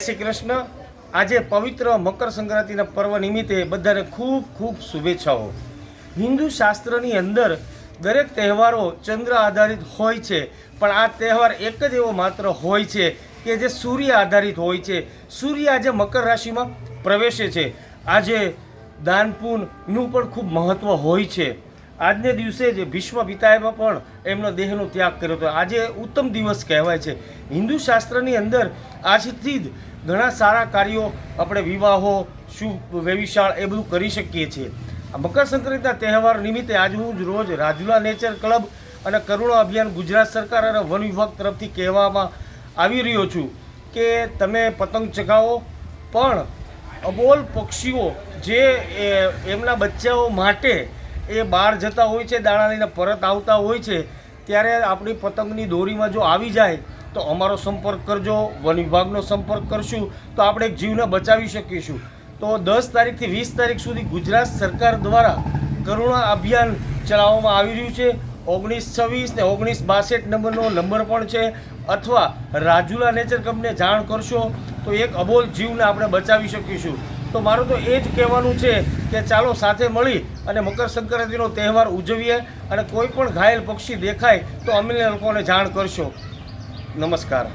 શ્રી કૃષ્ણ. આજે પવિત્ર મકર સંક્રાંતિના પર્વ નિમિત્તે બધાને ખૂબ ખૂબ શુભેચ્છાઓ. હિન્દુ શાસ્ત્રની અંદર દરેક તહેવારો ચંદ્ર આધારિત હોય છે, પણ આ તહેવાર એક જ એવો માત્ર હોય છે કે જે સૂર્ય આધારિત હોય છે. સૂર્ય આજે મકર રાશિમાં પ્રવેશે છે. આજે દાનપૂનનું પણ ખૂબ મહત્ત્વ હોય છે. આજને દિવસે જ ભીષ્મ પિતાએમાં પણ એમનો દેહનો ત્યાગ કર્યો હતો. આજે ઉત્તમ દિવસ કહેવાય છે. હિન્દુ શાસ્ત્રની અંદર આજથી જ ઘણા સારા કાર્યો આપણે વિવાહો, શુભ વેવિશાળ એ બધું કરી શકીએ છીએ. મકર સંક્રાંતિના તહેવાર નિમિત્તે આજ હું જ રોજ રાજુલા નેચર ક્લબ અને કરુણા અભિયાન ગુજરાત સરકાર અને વન વિભાગ તરફથી કહેવામાં આવી રહ્યો છું કે તમે પતંગ ચગાવો, પણ અબોલ પક્ષીઓ જે એમના બચ્ચાઓ માટે એ બહાર જતા હોય છે, દાણા લઈને પરત આવતા હોય છે, ત્યારે આપણી પતંગની દોરીમાં જો આવી જાય તો અમારો સંપર્ક કરજો, વન વિભાગનો સંપર્ક કરશું, તો આપણે એક જીવને બચાવી શકીશું. તો દસ તારીખથી વીસ તારીખ સુધી ગુજરાત સરકાર દ્વારા કરુણા અભિયાન ચલાવવામાં આવી રહ્યું છે. ઓગણીસ છવ્વીસ ને ઓગણીસ બાસઠ નંબરનો નંબર પણ છે. અથવા રાજુલા નેચર કંપને જાણ કરશો, તો એક અબોલ જીવને આપણે બચાવી શકીશું. તો મારું તો એ જ કહેવાનું છે કે ચાલો સાથે મળી અને મકર સંક્રાંતિનો તહેવાર ઉજવીએ અને કોઈ પણ ઘાયલ પક્ષી દેખાય તો અમને લોકોને જાણ કરશો. Namaskara.